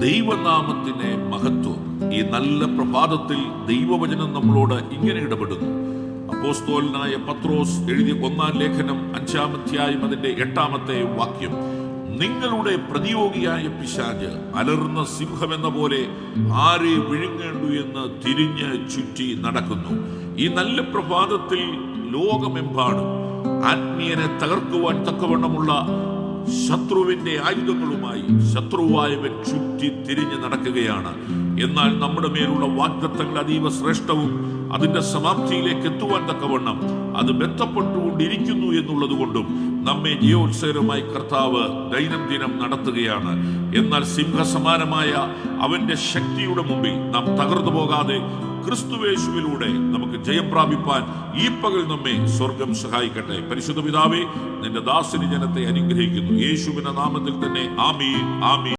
ദൈവനാമത്തിന്റെ മഹത്വം. ഈ നല്ല പ്രഭാതത്തിൽ ദൈവവചനം നമ്മളോട് ഇങ്ങനെ ഇടപെടുന്നു. അപ്പോസ്തോലനായ പത്രോസ് എഴുതിയ ഒന്നാം ലേഖനം അഞ്ചാമധ്യായം അതിന്റെ എട്ടാമത്തെ വാക്യം. നിങ്ങളുടെ പ്രതിയോഗിയായ പിശാജ് അലർന്ന സിംഹമെന്ന പോലെ ആരെ വിഴുങ്ങേണ്ടു എന്ന് തിരിഞ്ഞ് ചുറ്റി നടക്കുന്നു. ഈ നല്ല പ്രഭാതത്തിൽ ലോകമെമ്പാടും ആത്മീയനെ തകർക്കുവാൻ തക്കവണ്ണമുള്ള ശത്രുവിന്റെ ആയുധങ്ങളുമായി ശത്രുവായവൻ ചുറ്റി തിരിഞ്ഞ് നടക്കുകയാണ്. എന്നാൽ നമ്മുടെ മേലുള്ള വാഗ്ദത്തങ്ങൾ അതീവ ശ്രേഷ്ഠവും അതിന്റെ സമാപ്തിയിലേക്ക് എത്തുവാൻ തക്കവണ്ണം അത് ബന്ധപ്പെട്ടുകൊണ്ടിരിക്കുന്നു എന്നുള്ളത് കൊണ്ടും നമ്മെ ജീവോത്സവമായി കർത്താവ് ദൈനംദിനം നടത്തുകയാണ്. എന്നാൽ സിംഹസമാനമായ അവന്റെ ശക്തിയുടെ മുമ്പിൽ നാം തകർന്നു പോകാതെ ക്രിസ്തുവേശുവിലൂടെ നമുക്ക് ജയം പ്രാപിപ്പാൻ ഈ പകൽ നമ്മെ സ്വർഗം സഹായിക്കട്ടെ. പരിശുദ്ധ പിതാവേ നിന്റെ ദാസിനി ജനത്തെ അനുഗ്രഹിക്കുന്നു. യേശുവിന്റെ നാമത്തിൽ തന്നെ. ആമീ ആമീ